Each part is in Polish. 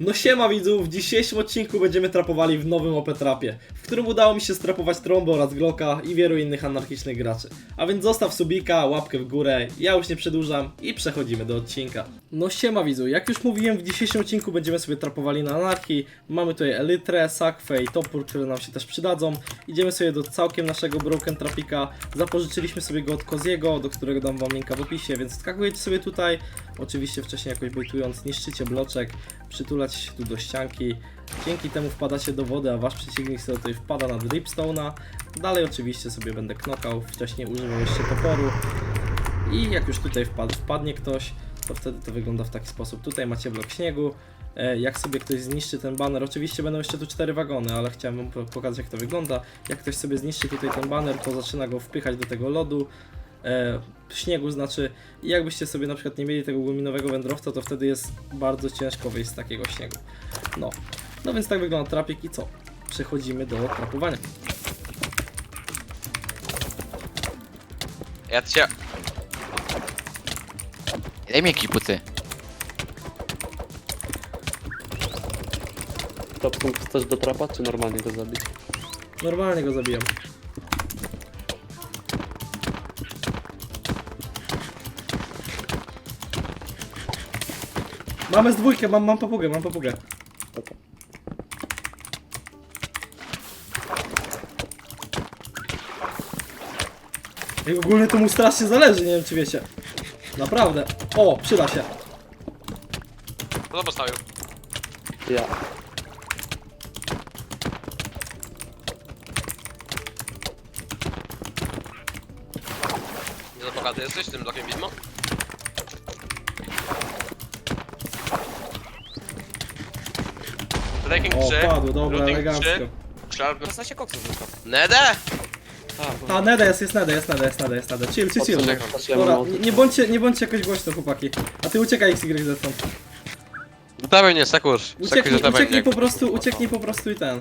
No siema widzów, w dzisiejszym odcinku będziemy trapowali w nowym OP Trapie, w którym udało mi się strapować Trombo oraz Glocka i wielu innych anarchicznych graczy. A więc zostaw subika, łapkę w górę, ja już nie przedłużam i przechodzimy do odcinka. No siema widzu, jak już mówiłem, w dzisiejszym odcinku będziemy sobie trapowali na anarchii. Mamy tutaj Elytrę, Sakwę i Topór, które nam się też przydadzą. Idziemy sobie do całkiem naszego Broken Trapika, zapożyczyliśmy sobie go od Koziego, do którego dam wam linka w opisie, więc skakujecie sobie tutaj. Oczywiście wcześniej jakoś bejtując, niszczycie bloczek, przytulać się tu do ścianki. Dzięki temu wpadacie do wody, a wasz przeciwnik sobie tutaj wpada na dripstone'a. Dalej oczywiście sobie będę knokał, wcześniej używał jeszcze toporu. I jak już tutaj wpadł, wpadnie ktoś, to wtedy to wygląda w taki sposób. Tutaj macie blok śniegu. E, Jak sobie ktoś zniszczy ten baner, oczywiście będą jeszcze tu cztery wagony, ale chciałem wam po- pokazać jak to wygląda. Jak ktoś sobie zniszczy tutaj ten baner, to zaczyna go wpychać do tego lodu. E, śniegu znaczy jakbyście sobie na przykład nie mieli tego guminowego wędrowca, to wtedy jest bardzo ciężko wyjść z takiego śniegu. No, no więc tak wygląda trapik i co? Przechodzimy do trapowania. Ja cię... Daj mi kiputy. To punkt chcesz do trapa, czy normalnie go zabić? Normalnie go zabijam. Mamy z dwójkę, mam, mam papugę, mam papugę. I ogólnie to mu strasznie zależy, nie wiem czy wiecie. Naprawdę. O, przyda się. Kto to postawił? Ja. Nie za bogaty jesteś tym blokiem widmo? Breaking O, 3. padło, dobra, Looting elegancko. 3. Szarp... Został się koksu tylko. Nede! A, Neda jest, jest Neda, jest Neda, jest Neda, jest Neda. Chill, chill, chill. Czekam. Dobra, nie, nie bądźcie, nie bądźcie jakoś głośno, chłopaki. A ty uciekaj XYZ stąd. Dawaj mnie, sekurz. Ucieknij, ucieknij po prostu, ucieknij po prostu i ten.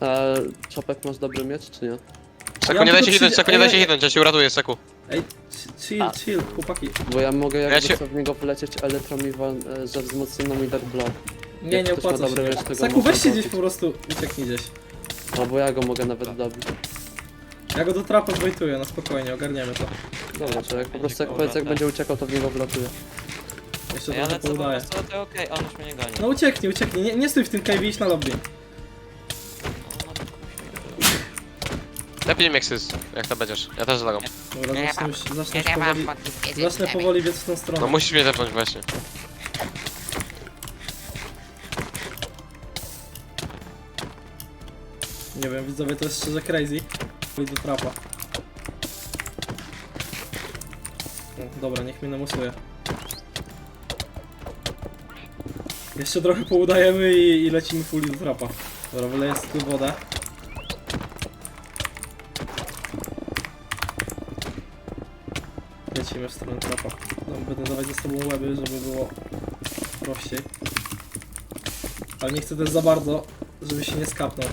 A Czopek masz dobry miecz, czy nie? Seku, Ja nie daj tylko się hitnąć, przyjdę- Seku, nie daj się Ej, hitnąć, ja się uratuję, Seku. Ej, ch- chill, A. chill, chłopaki. Bo ja mogę jakby Ja się- sobie w niego wlecieć elytrą i wal, e, że wzmocniono mi Dark Blood. Nie, Jak nie ktoś ma opłaca się. dobre wiesz, tego Saku, można weźcie gdzieś kupić. po prostu, ucieknij gdzieś. Albo ja go mogę nawet dobić. Ja go do trapa zbejtuję, na spokojnie, ogarniemy to. Dobra, czy jak po prostu jak powiedz jak będzie uciekał, to w niego wlatuję. Jeszcze Ja trochę lecę po poudaję. prostu, to okej, on już mnie nie goni. No ucieknij, ucieknij, nie, nie stój w tym cave, idź na lobby. Lepiej nie Xys, jak to będziesz. Ja też zlagam. Dobra, zacznę już, zacznę już powoli, zacznę powoli biec w tą stronę. No musisz mnie zepnąć właśnie. Nie wiem, widzowie, to jest szczerze crazy. Pójdź do trapa. O, dobra, niech mnie namusuje. Jeszcze trochę poudajemy i, i lecimy fully do trapa. Dobra, wyleję tu wodę. Lecimy w stronę trapa. No, będę dawać ze sobą łeby, żeby było prościej. Ale nie chcę też za bardzo, żeby się nie skapnął.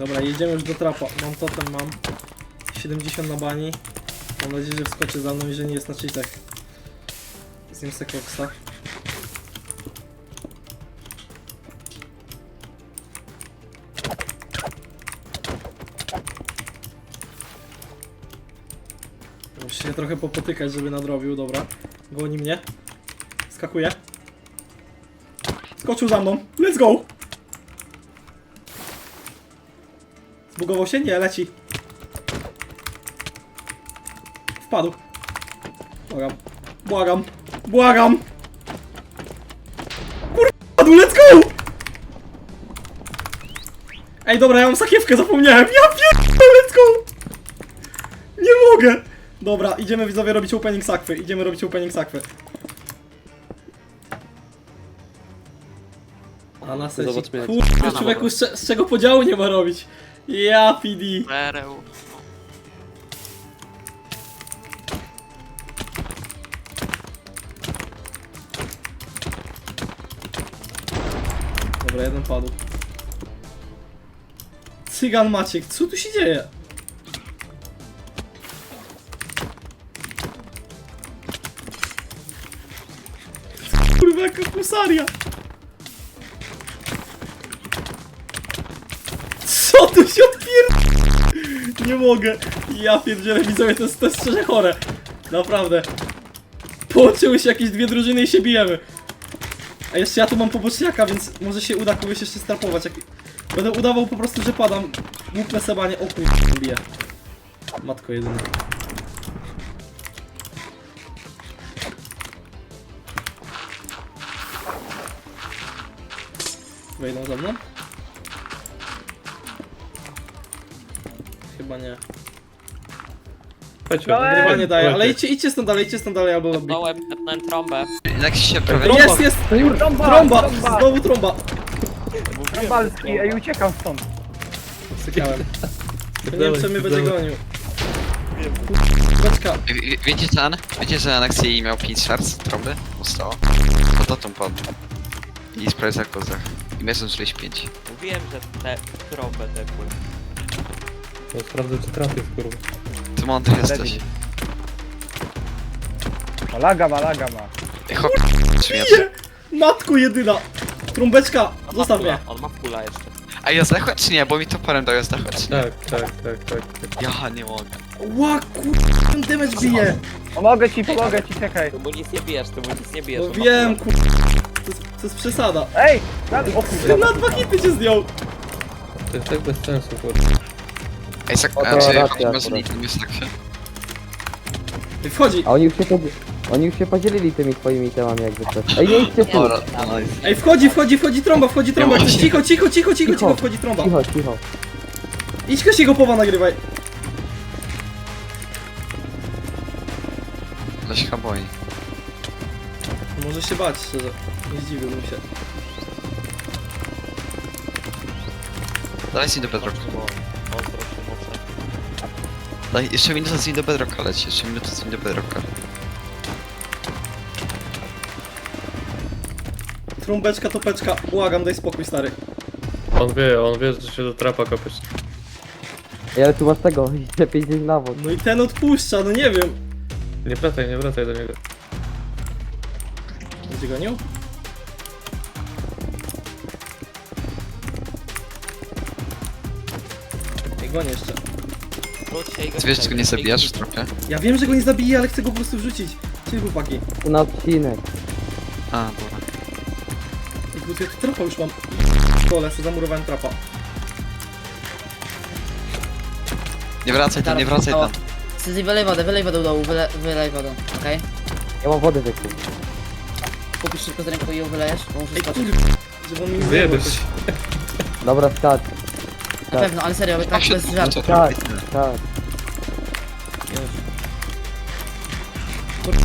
Dobra, jedziemy już do trapa. Mam totem, mam 70 na bani. Mam nadzieję, że wskoczy za mną i że nie jest na cheatach. Zjem se koksa. Muszę się trochę popotykać, żeby nadrobił, dobra. Goni mnie. Skakuje. Skoczył za mną. Let's go! Zbugował się? Nie, leci. Wpadł. Błagam. Błagam. Błagam! Kurwa, wpadł, let's go! Ej, dobra, ja mam sakiewkę, zapomniałem. Ja pierdolę, let's go! Nie mogę! Dobra, idziemy widzowie robić opening sakwy. Idziemy robić opening sakwy. A na. Zobaczmy, jak- Kurde, człowieku, z, cze- z czego podziału nie ma robić? Ja PD. Pereł. Dobra, jeden padł. Cygan Maciek, co tu się dzieje? Kurwa, jaka kusaria! Nie mogę. Ja pierdzielę, widzowie, to jest, to jest szczerze chore. Naprawdę. Połączyły się jakieś dwie drużyny i się bijemy. A jeszcze ja tu mam poboczniaka, więc może się uda kogoś jeszcze strapować. Jak... Będę udawał po prostu, że padam. Łupnę sebanie. O kurwa, bije. Matko jedyna. Wejdą za mną? Chyba nie. Chyba nie daje, ale idźcie, idźcie stąd dalej, idźcie stąd dalej albo lobby. Dołem, tepnąłem trąbę. Jak się prawie... Jest, jest! Trąba! Trąba! Znowu trąba! Trąbalski, ej, uciekam stąd. Czekałem. Nie wiem, czy mnie będzie gonił. Beczka. Wie- Wiecie ten? Wiecie, że Anaxi miał 5 serc trąby? Ustało? To to tą padł. I sprawie za kozach. I my zużyliśmy 5. Mówiłem, że te trąbę tepły. No sprawdzę czy trafię kurwa. Ty mądry jesteś. Malaga, malaga ma. Ej, Hop, śmiesz. Nie! Matko jedyna! Trąbeczka! Zostaw mnie! On ma kula jeszcze. A ja zdechłem czy nie? Bo mi to parem dał, ja zdechłem czy nie? Tak, tak, tak, tak. tak. Ja nie mogę. Ła kur... ten damage bije! Pomogę ci, pomogę ci, czekaj. Ty mu nic nie bijesz, ty mu nic nie bijesz. No on ma wiem kur... To jest, to jest przesada. Ej! Na, o kurwa. na dwa hity cię zdjął! To jest tak bez sensu kurwa. Ej, sak... O, to A, czy racja nikt, nie saksie? Ty Wchodzi! A oni już się, podzi- oni już się podzielili tymi twoimi temami jakby coś. Ej, nie idźcie tu! Dobra, no nice. Ej, wchodzi, wchodzi, wchodzi trąba, wchodzi! Ja właśnie- Cicho, cicho, cicho, cicho, cicho, Cicho. wchodzi trąba! Cicho, cicho. Idź Kosiego powa nagrywaj! Ale się chyba boi. Może się bać, szczerze. Nie zdziwiłbym się. Daj z nim do bedrocka. Daj, jeszcze minuta z nim do bedrocka leci, jeszcze minuta z nim do bedrocka. Trąbeczka, topeczka, błagam, daj spokój, stary. On wie, on wie, że się do trapa kopiesz. Ej, ale tu masz tego, lepiej gdzieś na wód. No i ten odpuszcza, no nie wiem. Nie wracaj, nie wracaj do niego. Będzie gonił? Ej, gonię jeszcze. Ty wiesz, że go nie zabijasz trochę? Ja wiem, że go nie zabiję, ale chcę go po prostu wrzucić. Czyli chłopaki. Na odcinek. A, dobra. Ej, kurde, ja tu trapa już mam. Kole, sobie zamurowałem trapa. Nie wracaj tam, nie wracaj tam. Syzy, wylej wodę, wylej wodę do dołu, wyle, wylej wodę, okej? Ja mam wodę wieku. Kupisz szybko z ręką i ją wylejesz, bo muszę Ej, skoczyć. kurde, żeby on mi nie się. Dobra, skacz. Na pewno, ale serio, tak się- bez żartu. to Tak, tyle. tak.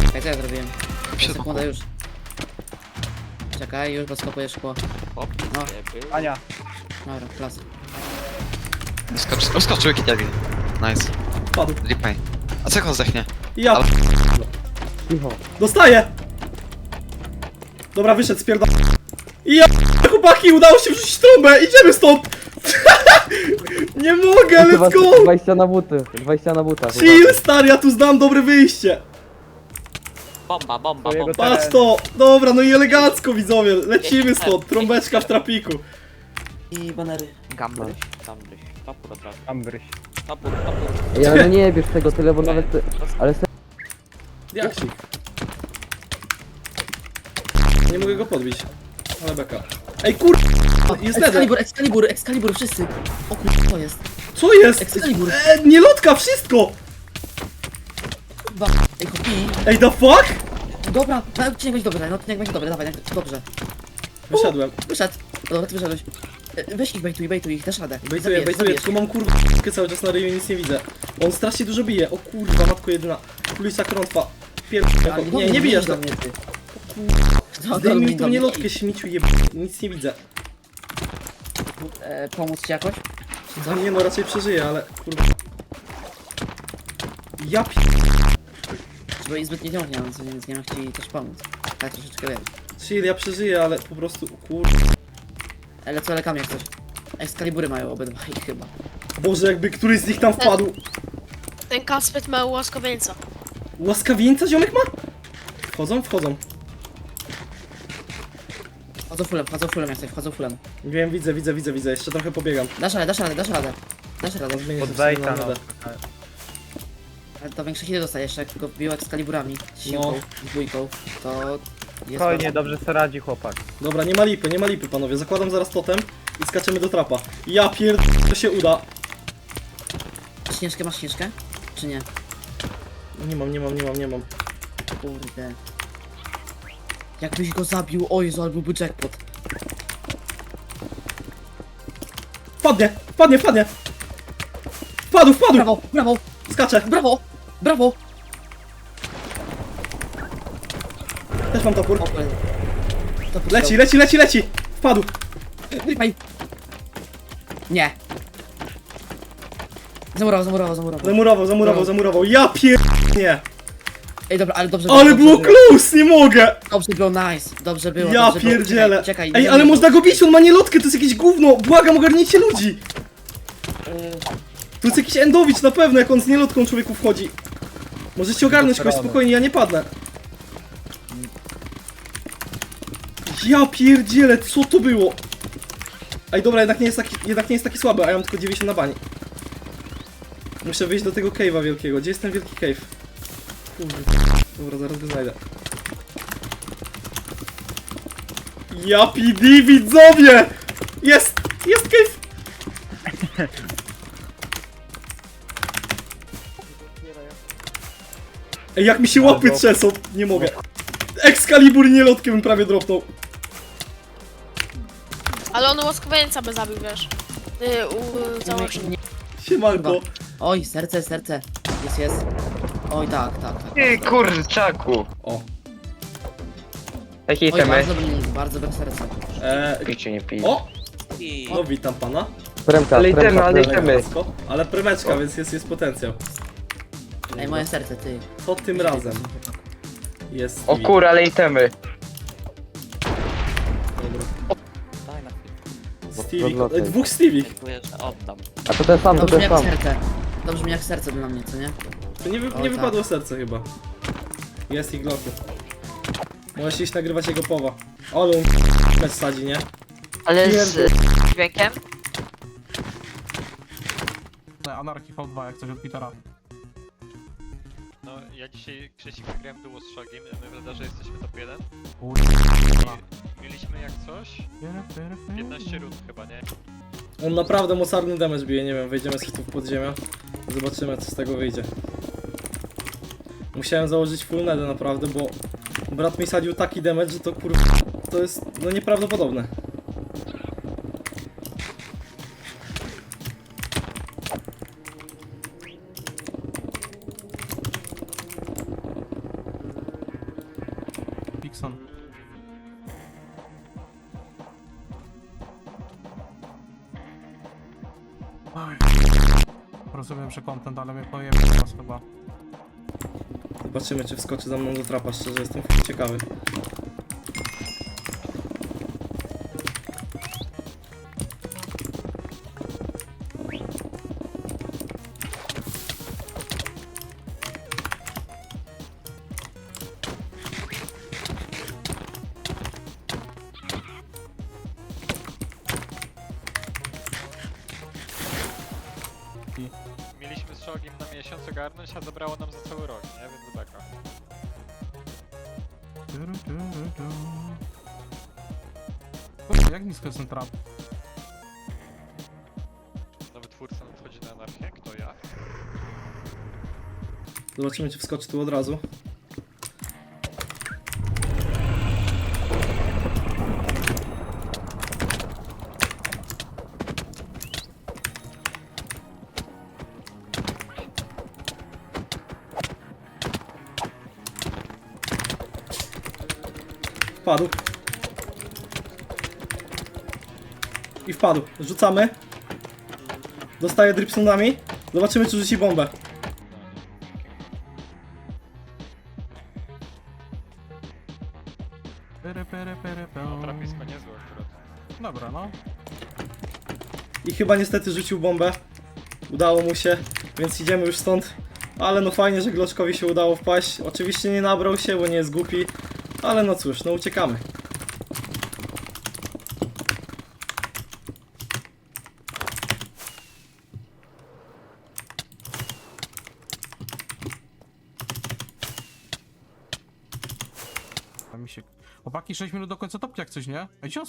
Czekaj, co ja zrobiłem? Sekunda już. Czekaj, już, bo skopuję szkło. No. Ania. Dobra, klas. Skocz, skoczył Kitagi. Nice. Padł. Lipaj. A co go zdechnie? Ja Ale- Cicho. dostaję! Dobra, wyszedł, spierdol. I ja chłopaki, udało się wrzucić trąbę, idziemy stąd! nie mogę, let's go! 20 na buty, 20 na butach. Chill, stary, ja tu znam dobre wyjście. Bomba, bomba, Twojego bomba. Patrz to! Dobra, no i elegancko widzowie, lecimy stąd, trąbeczka w trapiku. I banery. Gambryś. Gambryś. Topór od razu. Ambryś. Topór, ale no nie bierz tego tyle, bo nawet... ty- Ale se... Jak się? Nie mogę go podbić. Ale beka. Ej kur... Jest nether. Excalibur, Excalibur, Excalibur, wszyscy. O kur... to jest. Co jest? Excalibur. E, nie lotka, wszystko! Ba... Ej, chopi. Ej, the fuck? Dobra, na odcinek będzie dobry, na odcinek będzie dobry, dawaj, na- dobrze. Wyszedłem. Wyszedł. Dobra, ty wyszedłeś. E, Weź ich, bejtuj, bejtuj ich, dasz radę. Bejtuję, Zabijesz, bejtuję, zabijesz. tylko mam kurwa cały czas na ryju i nic nie widzę. On strasznie dużo bije. O kurwa, matko jedyna. Kulisa krątwa. Pierdolę. Ale Nie, nie bijesz mnie, ty. No, Zdejmij tą mnie. nielotkę, śmieciu jeb... Nic nie widzę. E, pomóc ci jakoś? Czy No coś? nie no, raczej przeżyję, ale kurwa. Ja pi... Bo i zbyt nie ciągnie, więc więc nie mam ci też pomóc. Tak troszeczkę wiem. Chill, ja przeżyję, ale po prostu, kurwa. Ale co lekami jak coś. Excalibury mają obydwaj chyba. Boże, jakby któryś z nich tam wpadł. Ten Kaspet ma łaskawieńca. Łaskawieńca ziomek ma? Wchodzą? Wchodzą. Wchodzą fulem, wchodzą fulem, jak coś, wchodzą fulem. Wiem, widzę, widzę, widzę, widzę. Jeszcze trochę pobiegam. Dasz radę, dasz radę, dasz radę. Dasz radę. Zmienię się Pod w sobie bejta, na no. Ale to większe hity dostajesz, jak go bił z kaliburami, z siłką, No. z dwójką, to jest Spokojnie, dobrze sobie radzi chłopak. Dobra, nie ma lipy, nie ma lipy, panowie. Zakładam zaraz totem i skaczemy do trapa. Ja pierd... to się uda. Masz śnieżkę, masz śnieżkę? Czy nie? Nie mam, nie mam, nie mam, nie mam. Kurde. Jakbyś go zabił, o Jezu, ale byłby jackpot. Wpadnie, wpadnie, wpadnie! Wpadł, wpadł! Brawo, brawo, Skaczę! brawo, brawo! Też mam topór. O, Leci, leci, leci, leci! Wpadł! Rypaj. Nie. Zamurował, zamurował, zamurował. Zamurował, zamurował, zamurował. Ja pier... Nie! Ej, dobra, ale dobrze Ale dobrze było close, nie mogę! Dobrze było, nice. Dobrze było, Ja dobrze było. pierdzielę! Czekaj, czekaj, Ej, nie ale wiem, można go bić, on ma nielotkę, to jest jakieś gówno! Błagam, ogarnijcie ludzi! Yy, Tu jest jakiś endowicz na pewno, jak on z nielotką człowieku wchodzi. Możecie ogarnąć kogoś spokojnie, ja nie padnę. Ja pierdzielę, co to było? Ej, dobra, jednak nie jest taki, jednak nie jest taki słaby, a ja mam tylko 90 na bani. Muszę wyjść do tego cave'a wielkiego. Gdzie jest ten wielki cave? Kurde. Dobra, zaraz go znajdę. Ja PD widzowie! Jest! Jest cave! Ej, jak mi się łapy trzęsą, nie mogę. Excalibur nie lotkiem bym prawie dropnął. Ale on łaskowieńca by zabił, wiesz. Yy, u, założył. nie- Siemanko. Oj, serce, serce. Jest, jest. Oj, tak, tak, tak. Ty kurczaku! O. Jakie Oj, itemy? bardzo dobre, bardzo dobre serce. E, Pijcie, nie pij. o! I... No witam pana. Premka, Ale itemy, premka, ale premka. itemy. Elegancko. Ale premeczka, więc jest, jest potencjał. Ej, moje serce, ty. To tym razem jest. O kur, ale itemy. Dobra. Daj na chwilę. E, dwóch Stevie. Dziękuję, że oddam. A to ten sam, To to brzmi ten jak sam. serce. To brzmi jak serce dla mnie, co nie? To nie, wy, nie tak. wypadło serce chyba. Jest i gloku. Możesz iść nagrywać jego powa. Mecz sadzi, nie? Ale z dźwiękiem? Anarchii V2, jak coś od Petera. No, ja dzisiaj Krzesik wygrałem duo z Shogiem, my w radarze jesteśmy top 1. Mieliśmy jak coś 15 rund chyba, nie? On naprawdę mocarny damage bije, nie wiem, wejdziemy sobie tu w podziemia. Zobaczymy co z tego wyjdzie. Musiałem założyć full nedę naprawdę, bo brat mi sadził taki damage, że to kurwa, to jest no nieprawdopodobne. Pixon. Rozumiem, że content, ale mnie pojemy teraz chyba. Zobaczymy czy wskoczy za mną do trapa, szczerze jestem f- Mieliśmy z Shogiem na miesiąc ogarnąć, a zabrało nam za cały rok, nie? Więc beka. Kurde, Jak nisko jest ten trap? Nowy twórca nadchodzi na anarchię, kto ja? Zobaczymy czy wskoczy tu od razu. Wpadł. I wpadł. Rzucamy. Dostaje dripsonami. Zobaczymy czy rzuci bombę. No, trafisko niezłe akurat. Dobra, no. I chyba niestety rzucił bombę. Udało mu się, więc idziemy już stąd. Ale no fajnie, że Gloczkowi się udało wpaść. Oczywiście nie nabrał się, bo nie jest głupi. Ale no cóż, no uciekamy. Tam mi się... Chłopaki, 6 minut do końca topki jak coś, nie? A gdzie on?